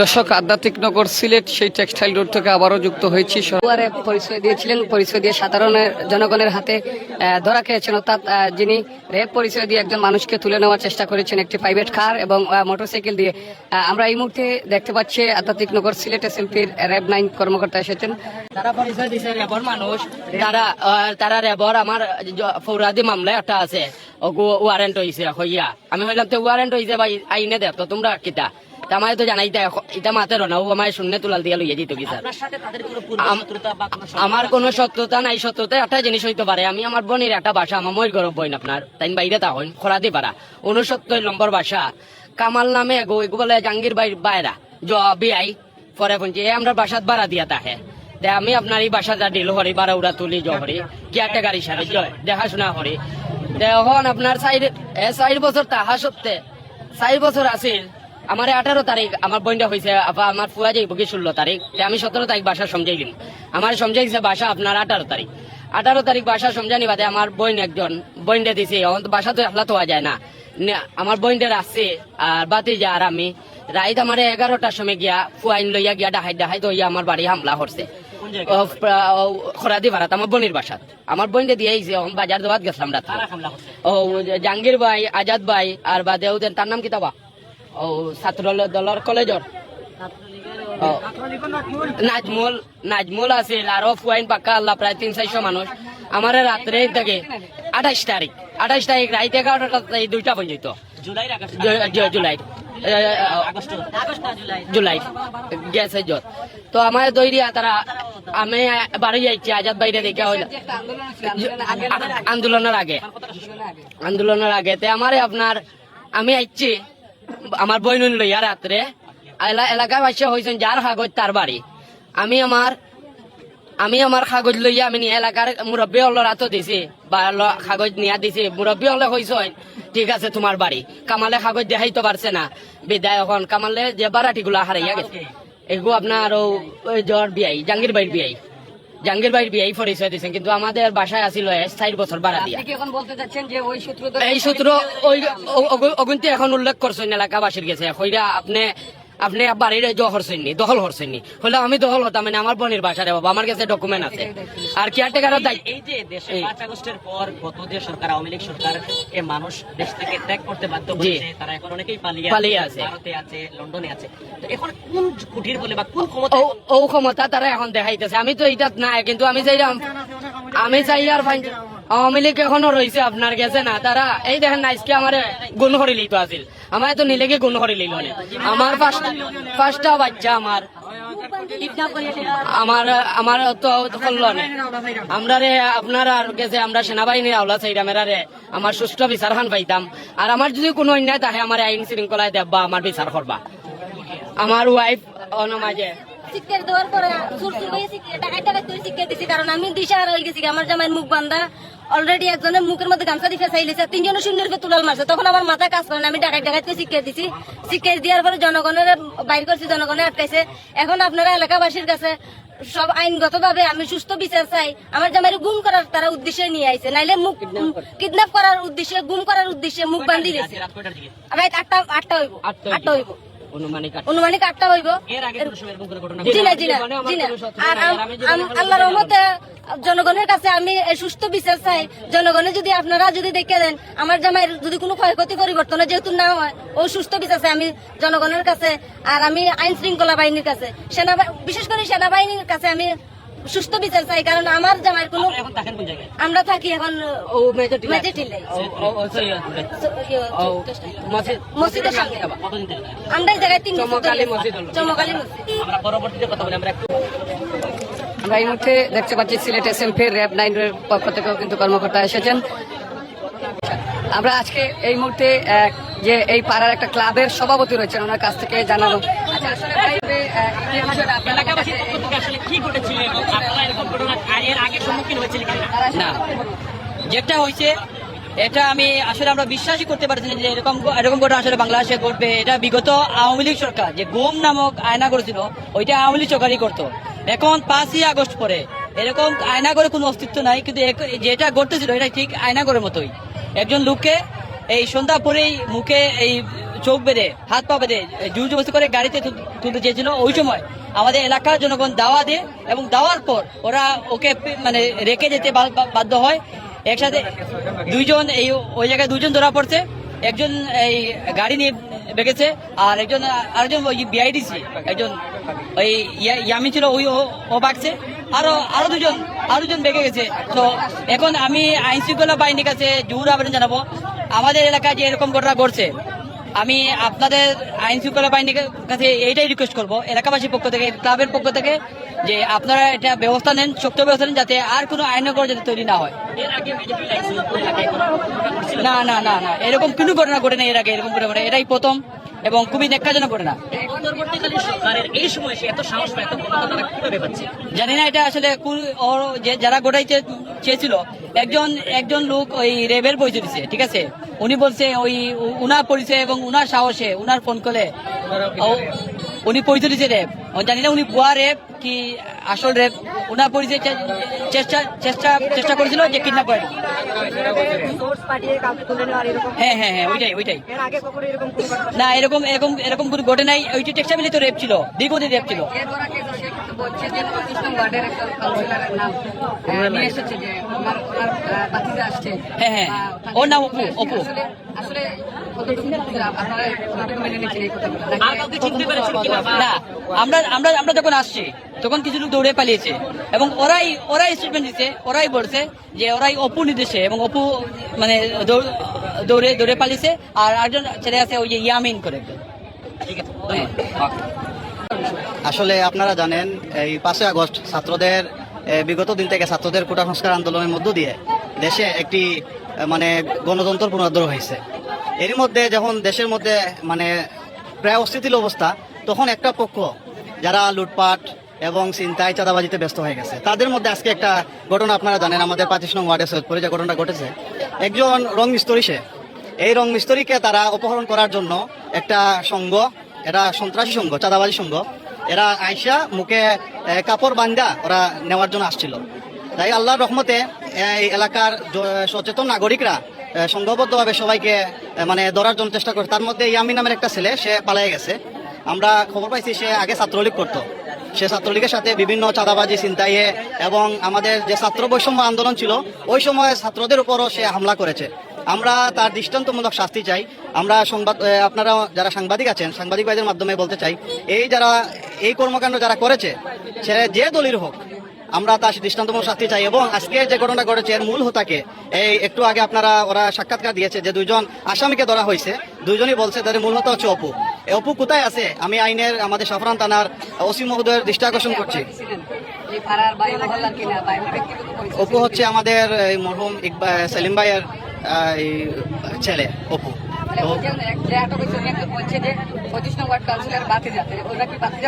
দর্শক, আধ্যাত্মিক নগর সিলেট, সেই টেক্সটাইল রোড থেকে আবারও যুক্ত হয়েছি। পরিচয় দিয়েছিলেন, পরিচয় দিয়ে সাধারণের জনগণের হাতে ধরা খেয়েছেন। অর্থাৎ যিনি র্যাব পরিচয় দিয়ে একজন মানুষকে তুলে নেওয়ার চেষ্টা করেছেন একটি প্রাইভেট কার এবং মোটরসাইকেল দিয়ে। আমরা এই মুহূর্তে দেখতে পাচ্ছি আধ্যাত্মিক নগর সিলেট এসএলপির র্যাব নাইন কর্মকর্তা এসেছেন। তারা পরিচয় দিছে রেবর মানুষ তারা তারা রেবর আমার ফৌরাদি মামলা একটা আছে। ওয়ারেন্ট হয়েছে হইয়া। আমি হইলাম তো ওয়ারেন্ট হইছে ভাই, আইনে দে, তো তোমরা কিতা? আমায় তো জানাই ইটা মাতে রনা ও আমায় শূন্য তুলাল দিয়া লইয়া দিত কি স্যার আমার কোনো সত্যতা নাই সত্যতা একটা জিনিস হইতে পারে আমি আমার বোনের একটা বাসা আমার মই গরব বইন আপনার তাই বাইরে তা হইন খরাদি পারা। উনসত্তর নম্বর বাসা কামাল নামে গো এগু বলে জাঙ্গির বাই বাইরা জ বিআই পরে পঞ্চে এ আমরা বাসাত ভাড়া দিয়া তাহে। দে আমি আপনার এই বাসাটা ডিল হরি বারা উড়া তুলি জহরি কিয়ারটা গাড়ি সারে জয় দেখাশোনা হরি। এখন আপনার সাইড এ চার বছর তাহা সত্ত্বে চার বছর আছিল আমার আঠারো তারিখ আমার বইনটা হয়েছে আপা আমার ফুয়া যাইব কি ষোলো তারিখ আমি সতেরো তারিখ বাসা সমঝাইলিম আমার সমঝাইছে বাসা আপনার আঠারো তারিখ। আঠারো তারিখ বাসা সমঝানি বাদে আমার বইন একজন বইনটা দিছে এখন তো বাসা তো একলা তো হওয়া যায় না। আমার বইনটার আসছে আর বাতি যা আর আমি। রাইত আমার এগারোটার সময় গিয়া ফুয়াইন লইয়া গিয়া ডাহাই ডাহাই তো আমার বাড়ি হামলা করছে। খরাদি ভাড়াত আমার বোনের বাসাত। আমার বোনটা দিয়ে আইছে বাজার দেওয়াত গেছিলাম রাত্রে। ও জাহাঙ্গীর ভাই আজাদ ভাই আর বাদে ওদের তার নাম কি কিতাবা ও ছাত্র দলের কলেজর নাজমুল নাজমুল আছিল আরও ফুয়াইন পাক্কা আল্লাহ প্রায় তিন চারশো মানুষ আমার রাত্রে থেকে আঠাইশ তারিখ আঠাইশ তারিখ রাইত এগারোটা এই দুইটা পর্যন্ত জুলাই জুলাই। গেছে যত তো আমার দৈরিয়া তারা আমি বাড়ি যাইছি আজাদ বাইরে দেখে হইল আন্দোলনের আগে। আন্দোলনের আগে। তে আমারে আপনার আমি আইছি আমার বইন লইয়া রাত্রে। এলা- এলাকাবাসী হয়েছেন যার কাগজ তার বাড়ি। আমি আমার আমি আমার কাগজ লইয়া আমি এলাকার মুরব্বী হল রাতো দিছি বা কাগজ নিয়া দিছি। মুরব্বী হলে হয়েছে ঠিক আছে তোমার বাড়ি। কামালে কাগজ দেখাইতে পারছে না বিদায় এখন কামালে যে বারাটি গুলা হারাইয়া গেছে। এগুলো আপনার ও জ্বর বিয়াই জাঙ্গির বাড়ির বিয়াই। জাঙ্গির বাড়ির বিয়াই পরিচয় দিয়েছেন কিন্তু আমাদের বাসায় আসিল চার বছর বাড়া দিয়ে। এখন বলতে চাচ্ছেন যে ওই সূত্র এই সূত্র ওই অগুনতি এখন উল্লেখ করছেন এলাকাবাসীর গেছে হইরা আপনি আপনি বাড়ির দখল নি দখল হরছেন নি হলে আমি দখল হতাম মানে আমার বোনের বাসারে বাবা আমার কাছে ডকুমেন্ট আছে আর কেয়ারটেকারের দায়িত্ব এই যে দেশে পাঁচ আগস্টের পর গত যে সরকার আওয়ামী লীগ সরকার এ মানুষ দেশ থেকে ত্যাগ করতে বাধ্য। করেছে তারা এখন অনেকেই পালিয়ে পালিয়ে আছে। ভারতে আছে লন্ডনে আছে তো এখন কোন কুটির বলে বা কোন ক্ষমতা ও ক্ষমতা তারা এখন দেখাইতেছে আমি তো এইটা নাই কিন্তু আমি চাইলাম আমি চাই আর ফাইন আওয়ামী লীগ এখনও রয়েছে আপনার গেছে না? তারা, এই দেখেন আজকে আমার গুণ হরি লিত আছিল। আমার তো নিলেগে গুণ হরি লিল আমার পাঁচটা বাচ্চা আমার। আমার আমার তো করল আমরা রে, আপনার আর গেছে, আমরা সেনাবাহিনীর আওলা চাইলাম এরা রে, আমার বিচার খান পাইতাম। আর আমার যদি কোনো অন্যায় তাহে আমার আইন শৃঙ্খলায় দেবা আমার বিচার করবা। আমার ওয়াইফ অনমাজে। দেওয়ার পরে সুর সুর করে শিক্ষা দিছি কারণ আমি দিশাহারা হয়ে গেছি আমার মুখ বান্ধা। অলরেডি একজনের মুখের মধ্যে গামছা দিয়ে চাইলেছে তিনজনের শূন্য রূপে তুলাল মারছে। তখন আমার মাথা কাজ করে আমি ডাকাত শিক্ষা দিছি। শিক্ষা দেওয়ার পরে জনগণের বাইর করছি জনগণের আটকাইছে। এখন আপনারা এলাকাবাসীর কাছে সব আইনগত ভাবে আমি সুস্থ বিচার চাই। আমার জামাইয়ের গুম করার তারা উদ্দেশ্যে নিয়ে আইছে নাইলে মুখ কিডন্যাপ করার উদ্দেশ্যে গুম করার উদ্দেশ্যে মুখ বান্ধি রাত রাইত আটটা আটটা হইব। আটটা আটটা হইব। অনুমানিক আটটা। হইব। এর আগে কোনো সময় এরকম করে ঘটনা জি না জি না আমার জি না। আর নাই, আম- আর আমি জীবনে আম- কোনো আল্লাহর রহমতে জনগণের কাছে আমি এই সুস্থ বিচার চাই। জনগণে যদি আপনারা যদি দেখে দেন আমার জামাইয়ের যদি কোনো ক্ষয়ক্ষতি পরিবর্তন যেহেতু না হয় ও সুস্থ বিচার চাই আমি জনগণের কাছে। আর আমি আইন শৃঙ্খলা বাহিনীর কাছে। সেনা বিশেষ করে সেনাবাহিনীর কাছে আমি সুস্থ বিচার চাই কারণ আমার জামাইয়ের কোনো আমরা থাকি এখন মসজিদের সামনে। আমরা এই জায়গায় তিন চমকালী মসজিদ চমকালী মসজিদ। আমরা পরবর্তীতে কথা বলি আমরা আমরা এই মুহূর্তে দেখতে পাচ্ছি সিলেট এসএমপি র্যাব নাইন এর পক্ষ থেকেও কিন্তু কর্মকর্তা এসেছেন। আমরা আজকে এই মুহূর্তে যে এই পাড়ার একটা ক্লাবের সভাপতি রয়েছেন ওনার কাছ থেকে জানাব। আচ্ছা আসলে আপনার কি ঘটেছিল এবং আপনারা এরকম ঘটনা এর আগে সম্মুখীন হয়েছিল না। যেটা হয়েছে, এটা আমি আসলে আমরা বিশ্বাসই করতে পারছি যে এরকম এরকম ঘটনা আসলে বাংলাদেশে ঘটবে। এটা বিগত আওয়ামী লীগ সরকার, যে গুম নামক আয়না করেছিল, ওইটা আওয়ামী লীগ সরকারই করতো। এখন পাঁচই আগস্ট পরে এরকম আয়না করে কোনো অস্তিত্ব নাই, কিন্তু যেটা ঘটতেছিল এটা ঠিক আয়না করে মতোই। একজন লোককে এই সন্ধ্যা পরেই মুখে এই চোখ বেঁধে, হাত পা বেঁধে জোর জবস্তি করে গাড়িতে তুলতে চেয়েছিল। ওই সময় আমাদের এলাকার জনগণ দাওয়া দিয়ে এবং দাওয়ার পর ওরা ওকে মানে রেখে যেতে বাধ্য হয়। একসাথে দুইজন এই ওই জায়গায় দুজন ধরা পড়ছে। একজন এই গাড়ি নিয়ে বেগেছে আর একজন, আরেকজন ওই বিআইডিসি একজন ওই ইয়া- ইয়ামি ছিল, ওই ও- বাগছে আরও আরও দুজন আরও দুজন বেগে গেছে। তো এখন আমি আইন শৃঙ্খলা বাহিনীর কাছে জোর আবেদন জানাব। আমাদের এলাকায় যে এরকম ঘটনা ঘটছে আমি আপনাদের আইন শৃঙ্খলা বাহিনীর কাছে এইটাই রিকোয়েস্ট করব এলাকাবাসীর পক্ষ থেকে ক্লাবের পক্ষ থেকে যে আপনারা এটা ব্যবস্থা নেন শক্ত ব্যবস্থা নেন যাতে আর কোনো আইনগর যাতে তৈরি না হয়। না না না না এরকম কোনো ঘটনা ঘটে না এর আগে এরকম ঘটনা ঘটে এটাই প্রথম। এবং খুবই নেক্ষাজনক ঘটনা। অন্তর্বর্তীকালীন সরকারের এই সময় সে এত সাহস বা এত ক্ষমতা তারা কীভাবে পাচ্ছে? জানি না এটা আসলে যারা গোটাইতে চেয়েছিল একজন একজন লোক ওই রেবের পরিচয় দিছে ঠিক আছে? উনি বলছে ওই উনার পরিচয় এবং উনার সাহসে উনার ফোন কলে উনি পরিচয় দিচ্ছে রেপ জানি না উনি ভুয়া রেপ কি আসল রেপ উনার পরিচয় চেষ্টা চেষ্টা চেষ্টা করেছিল যে কিডন্যাপ করে। হ্যাঁ হ্যাঁ হ্যাঁ ওইটাই ওইটাই। না এরকম এরকম এরকম কোনো ঘটে নাই। ওইটি টেক্সটাইলে তো রেপ ছিল দীর্ঘদিন রেপ ছিল। বলছে যে পঁচিশ ওয়ার্ডের একজন কাউন্সিলরের নাম নিয়ে এসেছে যে ওনার ওনার বাতিজা আসছে। হ্যাঁ, হ্যাঁ। ওর নাম অপু, অপু। আসলে মেনে আমরা আমরা যখন আসছি তখন কিছু লোক দৌড়ে পালিয়েছে। এবং ওরাই ওরাই স্টেটমেন্ট দিচ্ছে ওরাই বলছে যে ওরাই অপু নির্দেশে এবং অপু মানে দৌড়ে দৌড়ে পালিয়েছে আর আরেকজন ছেলে আছে ওই যে ইয়ামিন করে। ঠিক আছে হ্যাঁ। আসলে আপনারা জানেন, এই পাঁচই আগস্ট ছাত্রদের বিগত দিন থেকে ছাত্রদের কোটা সংস্কার আন্দোলনের মধ্য দিয়ে দেশে একটি মানে গণতন্ত্র পুনরুদ্ধার হয়েছে। এর মধ্যে যখন দেশের মধ্যে মানে প্রায় অস্থিতিল অবস্থা, তখন একটা পক্ষ, যারা লুটপাট এবং চিন্তায় চাঁদাবাজিতে ব্যস্ত হয়ে গেছে। তাদের মধ্যে আজকে একটা ঘটনা আপনারা জানেন, আমাদের পঁচিশ নং ওয়ার্ডে সৈয়দপুরে যে ঘটনা ঘটেছে। একজন রং মিস্ত্রি সে, এই রং মিস্ত্রিকে তারা অপহরণ করার জন্য একটা সংঘ এটা সন্ত্রাসী সংঘ চাঁদাবাজি সংঘ এরা আয়সা মুখে কাপড় বান্ধা ওরা নেওয়ার জন্য আসছিল। তাই আল্লাহর রহমতে এই এলাকার সচেতন নাগরিকরা সংঘবদ্ধভাবে সবাইকে মানে ধরার জন্য চেষ্টা করে। তার মধ্যে ইয়ামিন নামের একটা ছেলে, সে পালিয়ে গেছে। আমরা খবর পাইছি সে আগে ছাত্রলীগ করতো। সে ছাত্রলীগের সাথে বিভিন্ন চাঁদাবাজি চিন্তাইয়ে এবং আমাদের যে ছাত্র বৈষম্য আন্দোলন ছিল, ওই সময় ছাত্রদের উপরও সে হামলা করেছে। আমরা তার দৃষ্টান্তমূলক শাস্তি চাই। আমরা সংবাদ আপনারা যারা সাংবাদিক আছেন, সাংবাদিক ভাইদের মাধ্যমে বলতে চাই, এই যারা, এই কর্মকাণ্ড যারা করেছে, সে যে দলির হোক, আমরা তার দৃষ্টান্তমূলক শাস্তি চাই এবং আজকে যে ঘটনা ঘটেছে, এর মূল হোতাকে, এই একটু আগে আপনারা, ওরা সাক্ষাৎকার দিয়েছে যে দুইজন আসামিকে ধরা হয়েছে। দুইজনই বলছে, তাদের মূল হতা হচ্ছে অপু। অপু কোথায় আছে? আমি আইনের আমাদের সাফরান থানার ওসি মহোদয়ের দৃষ্টি আকর্ষণ করছি। পরিচয়। অপু হচ্ছে আমাদের এই মরহুম ইকবা সেলিম ভাইয়ের ছেলে অপু।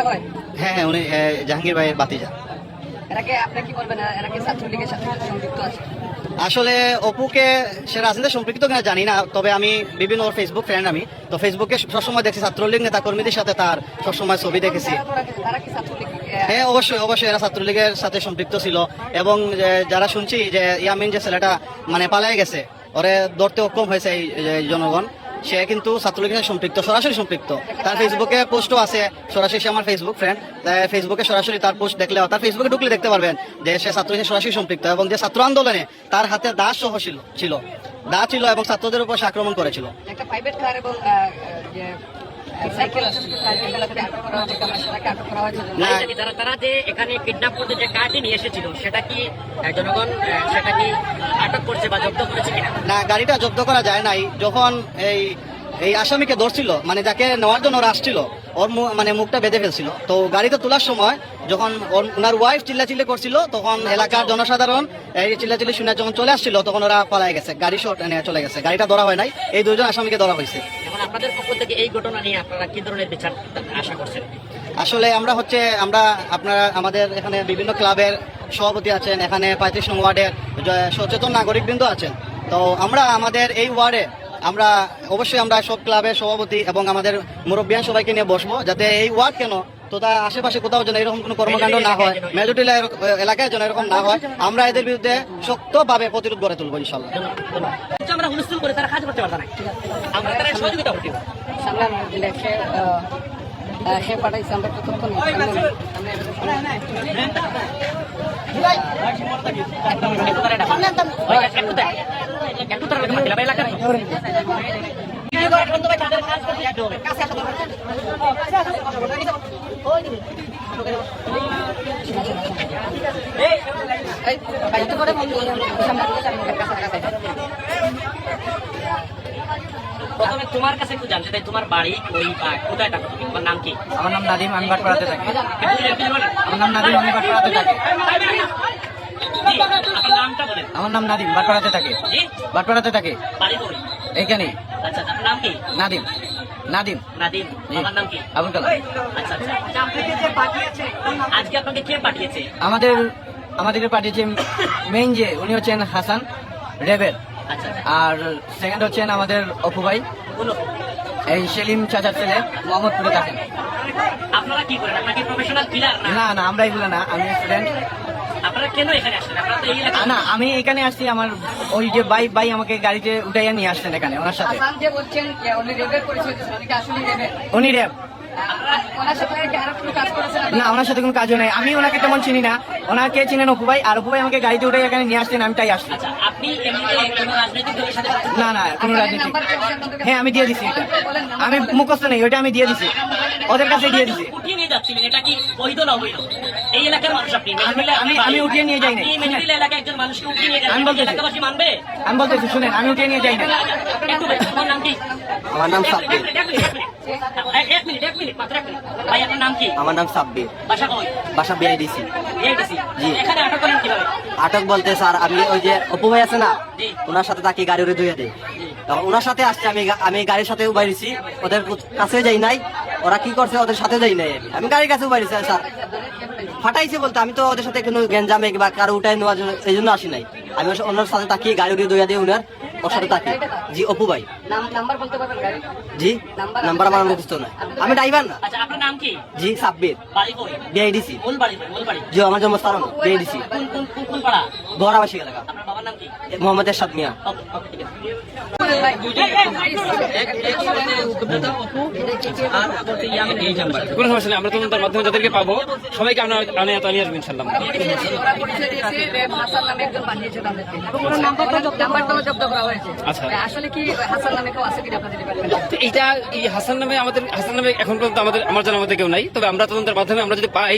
হয়? হ্যাঁ উনি জাহাঙ্গীর ভাইয়ের বাতিজা এরাকে আপনি কি বলবেন এরা কি ছাত্রলীগের সাথে সম্পৃক্ত আছে? আসলে অপুকে সে রাজনীতি সম্পৃক্ত কিনা জানি না, তবে আমি বিভিন্ন ওর ফেসবুক ফ্রেন্ড আমি। তো ফেসবুকে সবসময় দেখছি ছাত্রলীগ নেতা কর্মীদের সাথে তার সবসময় ছবি দেখেছি। হ্যাঁ অবশ্যই অবশ্যই এরা ছাত্রলীগের সাথে সম্পৃক্ত ছিল। এবং যারা শুনছি যে ইয়ামিন যে ছেলেটা মানে পালায় গেছে, ওরে ধরতে অক্ষম হয়েছে এই জনগণ। সে কিন্তু ছাত্রলীগের সাথে সম্পৃক্ত, সরাসরি সম্পৃক্ত। তার ফেসবুকে পোস্টও আছে, সরাসরি সে আমার ফেসবুক ফ্রেন্ড ফেসবুকে সরাসরি তার পোস্ট দেখলে, তার ফেসবুকে ঢুকলে দেখতে পারবেন যে সে ছাত্রলীগের সরাসরি সম্পৃক্ত এবং যে ছাত্র আন্দোলনে তার হাতে দাস সহ ছিল দা ছিল এবং ছাত্রদের উপর আক্রমণ করেছিল। একটা প্রাইভেট কার এবং যারা তারা যে এখানে কিডন্যাপ করতে যে কার্ডটি নিয়ে এসেছিল, সেটা কি জনগণ সেটা কি আটক করছে বা জব্দ করেছে না, গাড়িটা জব্দ করা যায় নাই। যখন এই এই আসামিকে ধরছিল মানে যাকে নেওয়ার জন্য ওরা আসছিল, ওর মানে মুখটা বেঁধে ফেলছিল। তো গাড়িতে তোলার সময় যখন ওনার ওয়াইফ চিল্লাচিল্লি করছিল তখন এলাকার জনসাধারণ এই চিল্লাচিল্লি শুনে যখন চলে আসছিল তখন ওরা পালাই গেছে গাড়ি শট নিয়ে চলে গেছে। গাড়িটা ধরা হয় নাই এই দুজন আসামিকে ধরা হয়েছে। এখন আপনাদের পক্ষ থেকে এই ঘটনা নিয়ে আপনারা কি ধরনের বিচার আশা করছেন? আসলে আমরা হচ্ছে আমরা আপনারা আমাদের এখানে বিভিন্ন ক্লাবের সভাপতি আছেন এখানে পঁয়ত্রিশ নং ওয়ার্ডের সচেতন নাগরিকবৃন্দ আছেন। তো আমরা আমাদের এই ওয়ার্ডে আমরা অবশ্যই আমরা সব ক্লাবের সভাপতি এবং আমাদের মুরব্বিয়ান সবাইকে নিয়ে বসবো যাতে এই ওয়ার্ড কেন তোতা আশেপাশে কোথাও যেন এরকম কোনো কর্মকাণ্ড না হয় মেজরিটি এলাকায় যেন এরকম না হয় আমরা এদের বিরুদ্ধে শক্তভাবে প্রতিরোধ গড়ে তুলবো ইনশাল্লাহ আমরা হুলস্থুল করে তারা কাজ করতে পারবে না। আমরা তারা সহযোগিতা করতে হবে। সামনে লেখে সে পাঠাইছে আমরা ততক্ষণ একটু তারা ডাকো। ওই একটু তারা- একটু প্রথমে তোমার কাছে একটু জানতে চাই তোমার বাড়ি ওই কোথায় থাকো তুমি? তোমার নাম কি? আমার নাম নাদিম আমি বাটপাড়াতে থাকি। আমার নাম নাদিম আমি বাটপাড়াতে থাকি। আমার নাম নাদিম বাটপাড়াতে থাকি। বাটপাড়াতে থাকি। এইখানে আচ্ছা আপনার নাম কি নাদিম। নাদিম। নাদিম আমার নাম কি? আবুল কালাম। আচ্ছা আচ্ছা। আজকে আপনাকে কে পাঠিয়েছে? আমাদের আমাদেরকে পাঠিয়েছে মেইন যে উনি হচ্ছেন হাসান রেবেল আচ্ছা আচ্ছা। আর সেকেন্ড হচ্ছেন আমাদের অপু ভাই। এই সেলিম চাচার ছেলে মোহাম্মদপুরে থাকেন। আপনারা কি করেন? আপনারা কি প্রফেশনাল কিলার না? না আমরা এগুলো না আমি স্টুডেন্ট না আমি এখানে আসছি আমার ওই যে ভাই ভাই আমাকে গাড়িতে উঠাইয়া নিয়ে আসছেন এখানে ওনার সাথে। উনি র্যাব? না ওনার সাথে কোনো কাজও নেই। আমি ওনাকে তেমন চিনি না। ওনাকে চিনেন অপু ভাই আর অপু ভাই আমাকে গাড়িতে উঠে এখানে নিয়ে আসছেন আমি তাই আসছি। আচ্ছা আপনি এমনিতে কোনো রাজনৈতিক দলের সাথে না না কোনো রাজনীতি হ্যাঁ আমি দিয়ে দিছি এটা। আমি মুখস্থ নেই ওইটা আমি দিয়ে দিছি। ওদের কাছে দিয়ে দিছি। উঠিয়ে এই এলাকার মানুষ আপনি। আমি- আমি- আমি উঠিয়ে নিয়ে যাই এলাকায় একজন মানুষকে উঠিয়ে নিয়ে আমি বলতেছি। এলাকাবাসী মানবে? আমি বলতেছি শুনেন। আমি উঠে নিয়ে যাই না একটু ভাই, আপনার নাম কি? আমার নাম সাব্বির। এক মিনিট, এক মিনিট। মাত্র এক মিনিট। ভাই আপনার নাম কি? আমার নাম সাব্বির। বাসা কই? বাসা বিআইডিসি। জি। এখানে আটক করেন কীভাবে? আটক বলতে স্যার আমি ওই যে অপু ভাই আছে না ওনার সাথে তাকে গাড়ি উড়ে ধুয়ে দেয় ওনার সাথে আসছে আমি আমি গাড়ির সাথে উবাইছি ওদের কাছে যাই নাই। ওরা কি করছে ওদের সাথে যাই নাই। আমি আমি গাড়ির কাছে উবাইছি স্যার। ফাটাইছে বলতে আমি তো ওদের সাথে কোনো গেঞ্জামে বা কারও উঠাই নেওয়ার জন্য এই জন্য আসি নাই। আমি ওনার সাথে তাকিয়ে গাড়ি উড়িয়ে দইয়া দিয়ে ওনার ওর সাথে তাকিয়ে। জি, অপু ভাই। নাম নাম্বার বলতে পারবেন গাড়ি? জি নাম্বার- আমি ড্রাইভার না। আচ্ছা আপনার নাম কি? জি সাব্বির। বাড়ি কই? বিআইডিসি মূল বাড়ি মূল বাড়ি? জি আমার জন্মস্থান বিআইডিসি কোন কোন কোন কোন পাড়া? গড়াবাসী এলাকা। আপনার বাবার নাম কি? মোহাম্মদ এরশাদ মিয়া। ওকে ওকে ঠিক আছে। কোনো সমস্যা নেই আমরা তদন্তের মাধ্যমে যাদেরকে পাবো। সবাইকে আমরা আনে আসব ইনশাল্লাহ। হয়েছে। আচ্ছা। আসলে কি হাসান এইটা এই হাসান নামে আমাদের হাসান নামে এখন পর্যন্ত আমাদের আমার জানার মধ্যে কেউ নাই। তবে আমরা তদন্তের মাধ্যমে আমরা যদি পাই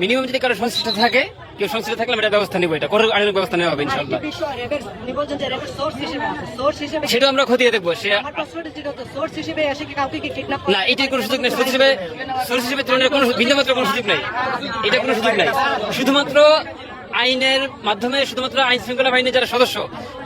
মিনিমাম যদি কারও সংশ্লিষ্ট থাকে কেউ সংশ্লিষ্ট থাকলে আমরা ব্যবস্থা নিবো। এটা করার আইনের ব্যবস্থা নেওয়া হবে ইনশাল্লাহ সেটা আমরা খতিয়ে দেখব। সে না এটার কোনো সুযোগ নেই। সোর্স হিসেবে সোর্স হিসেবে তুলনার কোনো বিন্দুমাত্র কোনো সুযোগ নেই। এটা কোনো সুযোগ নেই। শুধুমাত্র আইনের মাধ্যমে শুধুমাত্র আইন শৃঙ্খলা বাহিনীর যারা সদস্য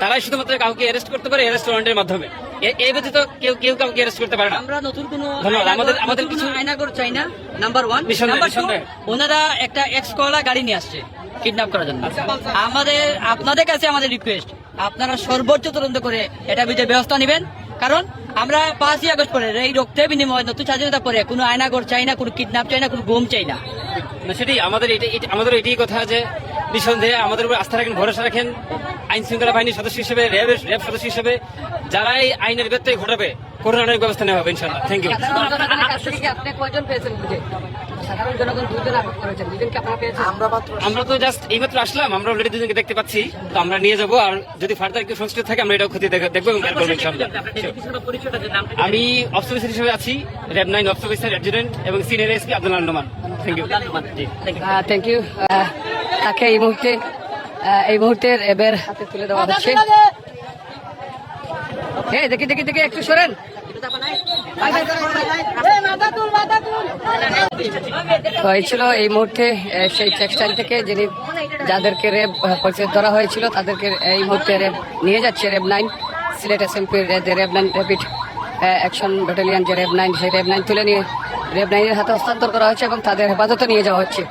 তারাই শুধুমাত্র কাউকে অ্যারেস্ট করতে পারে অ্যারেস্ট ওয়ারেন্টের মাধ্যমে। এই ব্যতীত কেউ কেউ কাউকে অ্যারেস্ট করতে পারে না। আমরা নতুন কোন ধন্যবাদ। আমাদের- আমাদের কিছু- আয়নাগর চাই না। নাম্বার ওয়ান নাম্বার টু ওনারা একটা এক্স কলা গাড়ি নিয়ে আসছে কিডন্যাপ করার জন্য। আমাদের আপনাদের কাছে আমাদের রিকোয়েস্ট আপনারা সর্বোচ্চ তদন্ত করে এটা বিজয় ব্যবস্থা নেবেন। কারণ আমরা পাঁচই আগস্ট পরে এই রক্তের বিনিময়ে নতুন স্বাধীনতা পরে কোনো আয়নাগর চাই না কোনো কিডন্যাপ চাই না কোনো ঘুম চাই না। সেটাই আমাদের আমাদের এটাই কথা যে নিঃসন্দেহে আমাদের উপর আস্থা রাখেন, ভরসা রাখেন আইন শৃঙ্খলা বাহিনীর সদস্য হিসেবে, র্যাবের র্যাব সদস্য হিসেবে, যারাই আইনের ব্যত্যয় ঘটাবে করোনা আইনের ব্যবস্থা নেওয়া হবে ইনশাল্লাহ থ্যাংক ইউ আমরা তো জাস্ট এইমাত্র আসলাম আমরা অলরেডি দুজনকে দেখতে পাচ্ছি। তো আমরা নিয়ে যাব আর যদি ফার্দার কেউ সংশ্লিষ্ট থাকে আমরা এটাও ক্ষতি দেখ- দেখব এবং করব ইনশাল্লাহ আমি অফিস অফিসার হিসেবে আছি র্যাব নাইন অফিসার অ্যাডজুটেন্ট এবং সিনিয়র এসপি আব্দুল আন্ডমান থ্যাংক ইউ থ্যাংক ইউ তাকে এই মুহূর্তে এই মুহূর্তে র্যাবের হাতে তুলে দেওয়া হচ্ছে। হ্যাঁ দেখি দেখি দেখি, একটু সরেন। তো এই এই মুহূর্তে সেই টেক্সটাইল থেকে যিনি যাদেরকে রেব ধরা হয়েছিল, তাদেরকে এই মুহূর্তে রেব নিয়ে যাচ্ছে রেব নাইন সিলেট এসএমপির যে RAB nine rapid action battalion যে রেব নাইন সেই রেব নাইন তুলে নিয়ে রেব নাইনের হাতে হস্তান্তর করা হয়েছে এবং তাদের হেফাজতে নিয়ে যাওয়া হচ্ছে।